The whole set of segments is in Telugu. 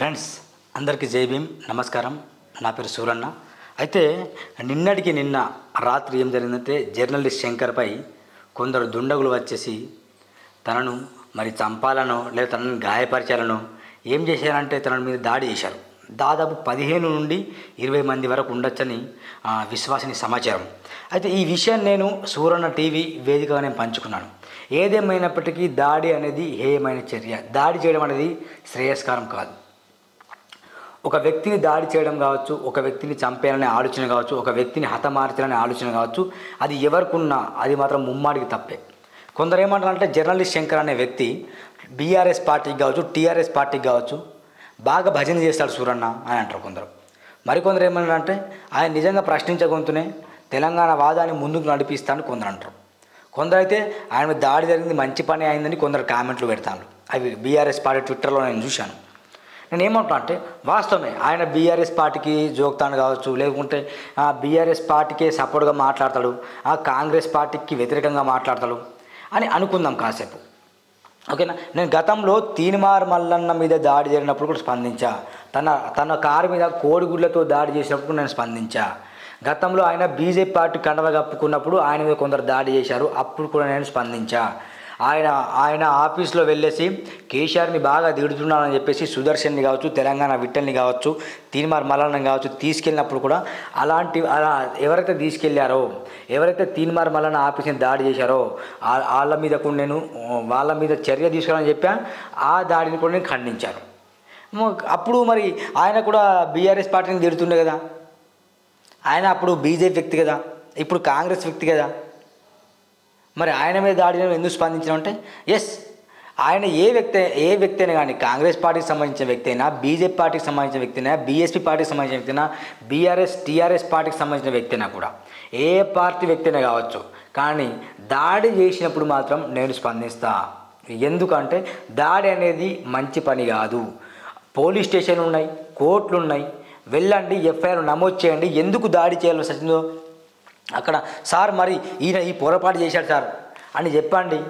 ఫ్రెండ్స్ అందరికీ జై భీమ్. నమస్కారం. నా పేరు సూరన్న అయితే నిన్నటికి నిన్న రాత్రి ఏం జరిగిందంటే జర్నలిస్ట్ శంకర్పై కొందరు దుండగులు వచ్చేసి తనను మరి చంపాలనో లేదా తనని గాయపరచాలనో ఏం చేశారంటే తన మీద దాడి చేశారు. దాదాపు పదిహేను నుండి ఇరవై మంది వరకు ఉండొచ్చని ఆ, విశ్వాసని సమాచారం. అయితే ఈ విషయాన్ని నేను సూరన్న టీవీ వేదికగా నేను పంచుకున్నాను. ఏదేమైనప్పటికీ దాడి అనేది హేయమైన చర్య. దాడి చేయడం అనేది శ్రేయస్కరం కాదు. ఒక వ్యక్తిని దాడి చేయడం కావచ్చు ఒక వ్యక్తిని చంపేయాలనే ఆలోచన కావచ్చు ఒక వ్యక్తిని హతమార్చాలనే ఆలోచన కావచ్చు అది ఎవరికున్నా అది మాత్రం ముమ్మాడికి తప్పే. కొందరు ఏమంటారంటే జర్నలిస్ట్ శంకర్ అనే వ్యక్తి బీఆర్ఎస్ పార్టీకి కావచ్చు టీఆర్ఎస్ పార్టీకి కావచ్చు బాగా భజన చేస్తాడు సూరన్న అని అంటారు కొందరు. మరికొందరు ఏమన్నారంటే ఆయన నిజంగా ప్రశ్నించగొంతునే తెలంగాణ వాదాన్ని ముందుకు నడిపిస్తానని కొందరు అంటారు. కొందరైతే ఆయన దాడి జరిగింది మంచి పని అయిందని కొందరు కామెంట్లు పెడతాను అవి బీఆర్ఎస్ పార్టీ ట్విట్టర్లో నేను చూశాను. నేను ఏమంటా అంటే వాస్తవమే ఆయన బీఆర్ఎస్ పార్టీకి జోక్తాను కావచ్చు లేకుంటే ఆ బీఆర్ఎస్ పార్టీకే సపోర్ట్గా మాట్లాడతాడు ఆ కాంగ్రెస్ పార్టీకి వ్యతిరేకంగా మాట్లాడతాడు అని అనుకుందాం కాసేపు. ఓకేనా? నేను గతంలో తీనిమార్ మల్లన్న మీద దాడి జరిగినప్పుడు కూడా స్పందించా. తన తన కారు మీద కోడిగుడ్లతో దాడి చేసినప్పుడు నేను స్పందించా. గతంలో ఆయన బీజేపీ పార్టీ కండవ కప్పుకున్నప్పుడు ఆయన మీద కొందరు దాడి చేశారు అప్పుడు కూడా నేను స్పందించా. ఆయన ఆయన ఆఫీస్లో వెళ్ళేసి కేసీఆర్ని బాగా తిడుతున్నానని చెప్పేసి సుదర్శన్ని కావచ్చు తెలంగాణ విట్టల్ని కావచ్చు తీన్మార్ మల్లన్న కావచ్చు తీసుకెళ్ళినప్పుడు కూడా అలాంటి అలా ఎవరైతే తీసుకెళ్ళారో ఎవరైతే తీన్మార్ మల్లన్న ఆఫీస్ని దాడి చేశారో వాళ్ళ మీద కూడా నేను వాళ్ళ మీద చర్య తీసుకోవాలని చెప్పాను ఆ దాడిని కూడా నేను ఖండించాను. అప్పుడు మరి ఆయన కూడా బీఆర్ఎస్ పార్టీని తిడుతుండే కదా. ఆయన అప్పుడు బీజేపీ వ్యక్తి కదా. ఇప్పుడు కాంగ్రెస్ వ్యక్తి కదా. మరి ఆయన మీద దాడిని ఎందుకు స్పందించడం అంటే ఎస్ ఆయన ఏ వ్యక్తి ఏ వ్యక్తి అయినా కానీ కాంగ్రెస్ పార్టీకి సంబంధించిన వ్యక్తి అయినా బీజేపీ పార్టీకి సంబంధించిన వ్యక్తి అయినా బీఎస్పీ పార్టీకి సంబంధించిన వ్యక్తి అయినా బీఆర్ఎస్ టీఆర్ఎస్ పార్టీకి సంబంధించిన వ్యక్తి అయినా కూడా ఏ పార్టీ వ్యక్తి అయినా కావచ్చు. కానీ దాడి చేసినప్పుడు మాత్రం నేను స్పందిస్తా. ఎందుకంటే దాడి అనేది మంచి పని కాదు. పోలీస్ స్టేషన్లు ఉన్నాయి కోర్టులు ఉన్నాయి. వెళ్ళండి ఎఫ్ఐఆర్ నమోదు చేయండి. ఎందుకు దాడి చేయాల్సి వచ్చిందో అక్కడ సార్ మరి ఈయన ఈ పొరపాటు చేశాడు సార్ అని చెప్పండి.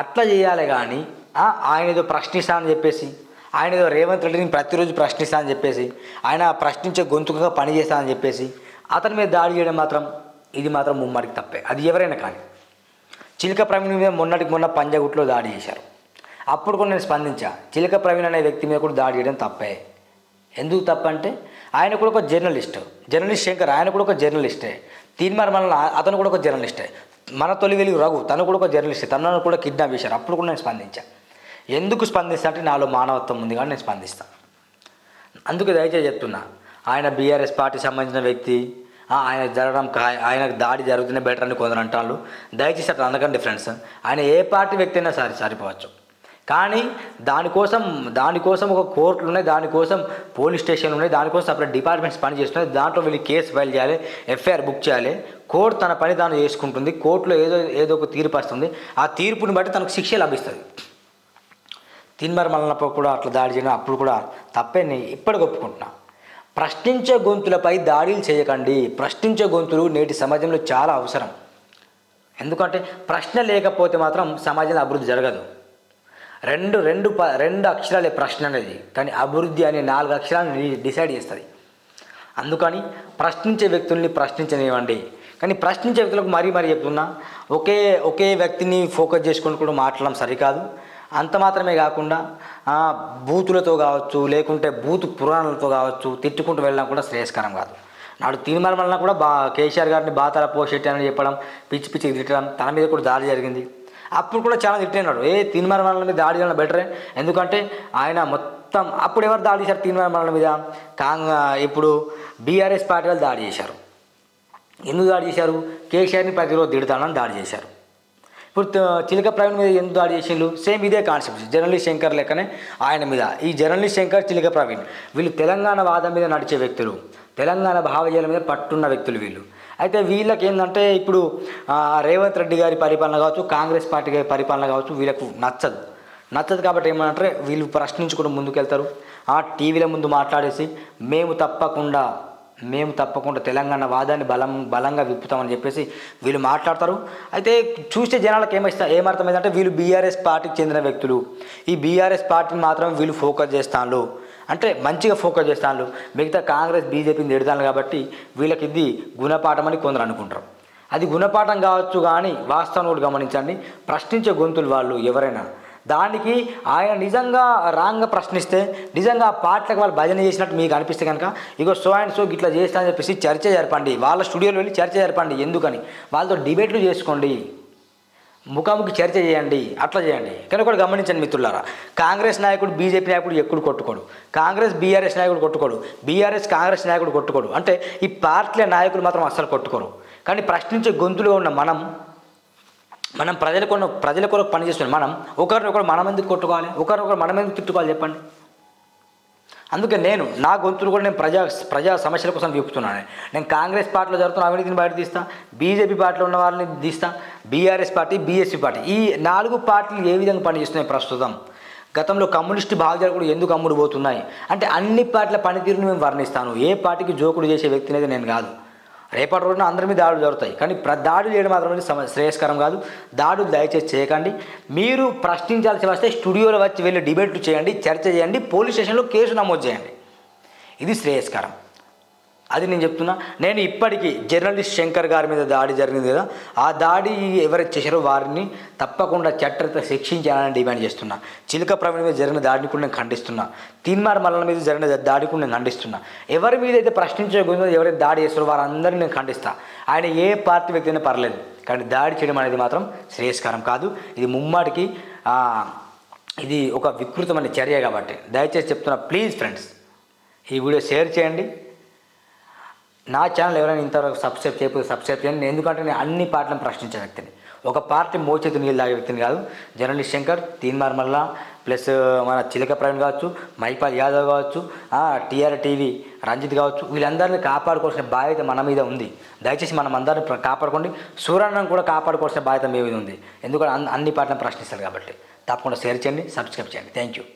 అట్లా చేయాలి కానీ ఆయన ఏదో ప్రశ్నిస్తా అని చెప్పేసి ఆయన ఏదో రేవంత్ రెడ్డిని ప్రతిరోజు ప్రశ్నిస్తా అని చెప్పేసి ఆయన ప్రశ్నించే గొంతుకగా పని చేస్తా అని చెప్పేసి అతని మీద దాడి చేయడం మాత్రం ఇది మాత్రం ముమ్మడికి తప్పే అది ఎవరైనా కానీ. చిలక ప్రవీణ్ మీద మొన్నటికి మొన్న పంజగుట్లో దాడి చేశారు. అప్పుడు కూడా నేను స్పందించా చిలక ప్రవీణ్ అనే వ్యక్తి మీద కూడా దాడి చేయడం తప్పే ఎందుకు తప్పంటే ఆయన కూడా ఒక జర్నలిస్ట్. జర్నలిస్ట్ శంకర్ ఆయన కూడా ఒక జర్నలిస్టే. తీర్మార్ మన అతను కూడా ఒక జర్నలిస్టే. మన తొలి వెలుగు రఘు తను కూడా ఒక జర్నలిస్టే తనను కూడా కిడ్నాప్ చేశారు. అప్పుడు కూడా నేను స్పందించా. ఎందుకు స్పందిస్తా అంటే నాలో మానవత్వం ఉంది కానీ నేను స్పందిస్తాను అందుకే దయచేసి చెప్తున్నా ఆయన బీఆర్ఎస్ పార్టీ సంబంధించిన వ్యక్తి ఆయన జరగడం ఆయనకు దాడి జరుగుతున్న బెటర్ అని కొందరు అంటారు దయచేసి అట్లా అనకండి ఫ్రెండ్స్. ఆయన ఏ పార్టీ వ్యక్తి అయినా సరే సరిపోవచ్చు. కానీ దానికోసం దానికోసం ఒక కోర్టులు ఉన్నాయి దానికోసం పోలీస్ స్టేషన్లు ఉన్నాయి దానికోసం సపరేట్ డిపార్ట్మెంట్స్ పనిచేస్తున్నాయి దాంట్లో వీళ్ళు కేసు ఫైల్ చేయాలి ఎఫ్ఐఆర్ బుక్ చేయాలి. కోర్టు తన పని తాను చేసుకుంటుంది కోర్టులో ఏదో ఏదో ఒక తీర్పు వస్తుంది. ఆ తీర్పుని బట్టి తనకు శిక్ష లభిస్తుంది. తిన్మర్ మల్లనప్పుడు కూడా అట్లా దాడి చేయడం అప్పుడు కూడా తప్పే నేను ఇప్పటికి ఒప్పుకుంటున్నా. ప్రశ్నించే గొంతులపై దాడులు చేయకండి. ప్రశ్నించే గొంతులు నేటి సమాజంలో చాలా అవసరం. ఎందుకంటే ప్రశ్న లేకపోతే మాత్రం సమాజంలో అభివృద్ధి జరగదు. రెండు రెండు ప రెండు అక్షరాలే ప్రశ్న అనేది. కానీ అభివృద్ధి అనే నాలుగు అక్షరాలను డిసైడ్ చేస్తుంది. అందుకని ప్రశ్నించే వ్యక్తుల్ని ప్రశ్నించనివ్వండి. కానీ ప్రశ్నించే వ్యక్తులకు మరీ మరీ చెప్తున్నా ఒకే ఒకే వ్యక్తిని ఫోకస్ చేసుకొని కూడా మాట్లాడడం సరికాదు. అంత మాత్రమే కాకుండా బూతులతో కావచ్చు లేకుంటే బూతు పురాణాలతో కావచ్చు తిట్టుకుంటూ వెళ్ళడం కూడా శ్రేయస్కరం కాదు. నాడు తీర్మానం వలన కూడా బా కేసీఆర్ గారిని బాతల పోషెట్టి అని చెప్పడం పిచ్చి పిచ్చి తిట్టడం తన మీద కూడా దాడి జరిగింది. అప్పుడు కూడా చాలా తిట్టినాడు. ఏ తీర్మానం వలన మీద దాడి చేయడం బెటరే? ఎందుకంటే ఆయన మొత్తం అప్పుడు ఎవరు దాడి చేశారు తీర్మానం వలన మీద? కాంగ్ ఇప్పుడు బీఆర్ఎస్ పార్టీ వాళ్ళు దాడి చేశారు. ఎందుకు దాడి చేశారు? కేసీఆర్ని ప్రతిరోజు తిడతానని దాడి చేశారు. ఇప్పుడు చిలక ప్రవీణ్ మీద ఎందుకు దాడి చేసిండ్రు? సేమ్ ఇదే కాన్సెప్ట్. జర్నలిస్ట్ శంకర్ లెక్కనే ఆయన మీద. ఈ జర్నలిస్ట్ శంకర్ చిలక ప్రవీణ్ వీళ్ళు తెలంగాణ వాదం మీద నడిచే వ్యక్తులు. తెలంగాణ భావజాల మీద పట్టున్న వ్యక్తులు వీళ్ళు. అయితే వీళ్ళకి ఏంటంటే ఇప్పుడు రేవంత్ రెడ్డి గారి పరిపాలన కావచ్చు కాంగ్రెస్ పార్టీ గారి పరిపాలన కావచ్చు వీళ్ళకు నచ్చదు. నచ్చదు కాబట్టి ఏమంటారు వీళ్ళు ప్రశ్నించుకుంటూ ముందుకెళ్తారు. ఆ టీవీల ముందు మాట్లాడేసి మేము తప్పకుండా మేము తప్పకుండా తెలంగాణ వాదాన్ని బలం బలంగా విప్పుతామని చెప్పేసి వీళ్ళు మాట్లాడతారు. అయితే చూస్తే జనాలకు ఏమిస్తా ఏమర్థమైందంటే వీళ్ళు బీఆర్ఎస్ పార్టీకి చెందిన వ్యక్తులు. ఈ బీఆర్ఎస్ పార్టీని మాత్రం వీళ్ళు ఫోకస్ చేస్తాను అంటే మంచిగా ఫోకస్ చేస్తాను మిగతా కాంగ్రెస్ బీజేపీని తిడతాను కాబట్టి వీళ్ళకి ఇది గుణపాఠం అని కొందరు అనుకుంటారు. అది గుణపాఠం కావచ్చు కానీ వాస్తవం కూడా గమనించండి. ప్రశ్నించే గొంతులు వాళ్ళు ఎవరైనా. దానికి ఆయన నిజంగా రాంగ్గా ప్రశ్నిస్తే నిజంగా ఆ పాటలకు వాళ్ళు భజన చేసినట్టు మీకు అనిపిస్తే కనుక ఇగో సో అండ్ సో ఇట్లా చేస్తా అని చెప్పేసి చర్చ జరపండి. వాళ్ళ స్టూడియోలో వెళ్ళి చర్చ జరపండి. ఎందుకని? వాళ్ళతో డిబేట్లు చేసుకోండి. ముఖాముఖి చర్చ చేయండి అట్లా చేయండి. కానీ కూడా గమనించండి మిత్రులారా కాంగ్రెస్ నాయకుడు బీజేపీ నాయకుడు ఎప్పుడు కొట్టుకోడు. కాంగ్రెస్ బీఆర్ఎస్ నాయకుడు కొట్టుకోడు. బీఆర్ఎస్ కాంగ్రెస్ నాయకుడు కొట్టుకోడు. అంటే ఈ పార్టీల నాయకులు మాత్రం అస్సలు కొట్టుకోరు. కానీ ప్రశ్నించే గొంతులో ఉన్న మనం మనం ప్రజల కొన ప్రజల కొరకు పనిచేస్తున్నాం మనం ఒకరినొకరు మనం ఎందుకు కొట్టుకోవాలి? ఒకరినొకరు మనం ఎందుకు తిట్టుకోవాలి చెప్పండి. అందుకే నేను నా గొంతులు కూడా నేను ప్రజా ప్రజా సమస్యల కోసం విప్పుతున్నాను. నేను కాంగ్రెస్ పార్టీలో జరుగుతున్న అవినీతిని బయట తీస్తా బీజేపీ పార్టీలో ఉన్న వాళ్ళని తీస్తా బీఆర్ఎస్ పార్టీ బీఎస్పీ పార్టీ. ఈ నాలుగు పార్టీలు ఏ విధంగా పనిచేస్తున్నాయి ప్రస్తుతం? గతంలో కమ్యూనిస్ట్ భావజాలు కూడా ఎందుకు అమ్ముడు పోతున్నాయి అంటే అన్ని పార్టీల పనితీరుని మేము వర్ణిస్తాను. ఏ పార్టీకి జోకుడు చేసే వ్యక్తి అనేది నేను కాదు. రేపటి రోజున అందరి మీద దాడులు జరుగుతాయి. కానీ దాడులు చేయడం మాత్రం సమ శ్రేయస్కరం కాదు. దాడులు దయచేసి చేయకండి. మీరు ప్రశ్నించాల్సి వస్తే స్టూడియోలో వచ్చి వెళ్ళి డిబేట్లు చేయండి చర్చ చేయండి పోలీస్ స్టేషన్లో కేసు నమోదు చేయండి. ఇది శ్రేయస్కరం. అది నేను చెప్తున్నా. నేను ఇప్పటికీ జర్నలిస్ట్ శంకర్ గారి మీద దాడి జరిగింది కదా ఆ దాడి ఎవరైతే చేశారో వారిని తప్పకుండా చట్టత శిక్షించాలని డిమాండ్ చేస్తున్నా. చిలుక ప్రవీణ్ మీద జరిగిన దాడిని కూడా నేను ఖండిస్తున్నా. తీన్మార్ మల్లన మీద జరిగిన దాడి కూడా నేను ఖండిస్తున్నా. ఎవరి మీద అయితే ప్రశ్నించకుండా ఎవరైతే దాడి చేస్తారో వారందరినీ నేను ఖండిస్తా. ఆయన ఏ పార్టీ వ్యక్తి అయినా పర్లేదు కానీ దాడి చేయడం అనేది మాత్రం శ్రేయస్కరం కాదు. ఇది ముమ్మాటికి ఇది ఒక వికృతమైన చర్య కాబట్టి. దయచేసి చెప్తున్నా ప్లీజ్ ఫ్రెండ్స్ ఈ వీడియో షేర్ చేయండి. నా ఛానల్ ఎవరైనా ఇంతవరకు సబ్స్క్రైబ్ చేయకపోతే సబ్స్క్రైబ్ చేయండి. ఎందుకంటే నేను అన్ని పార్టీలను ప్రశ్నించే వ్యక్తిని. ఒక పార్టీ మోచేతి నీళ్ళు తాగే వ్యక్తిని కాదు. జర్నలిస్ట్ శంకర్ తీన్మార్ మల్లా ప్లస్ మన చిలక ప్రవీణ్ కావచ్చు మైపాల్ యాదవ్ కావచ్చు టీఆర్ టీవీ రంజిత్ కావచ్చు వీళ్ళందరినీ కాపాడుకోవాల్సిన బాధ్యత మన మీద ఉంది. దయచేసి మనం అందరిని కాపాడుకోండి. సూర్యాన్ని కూడా కాపాడుకోవాల్సిన బాధ్యత మీ మీద ఉంది. ఎందుకంటే అన్ని అన్ని పార్టీలను ప్రశ్నిస్తారు కాబట్టి. తప్పకుండా షేర్ చేయండి సబ్స్క్రైబ్ చేయండి. Thank you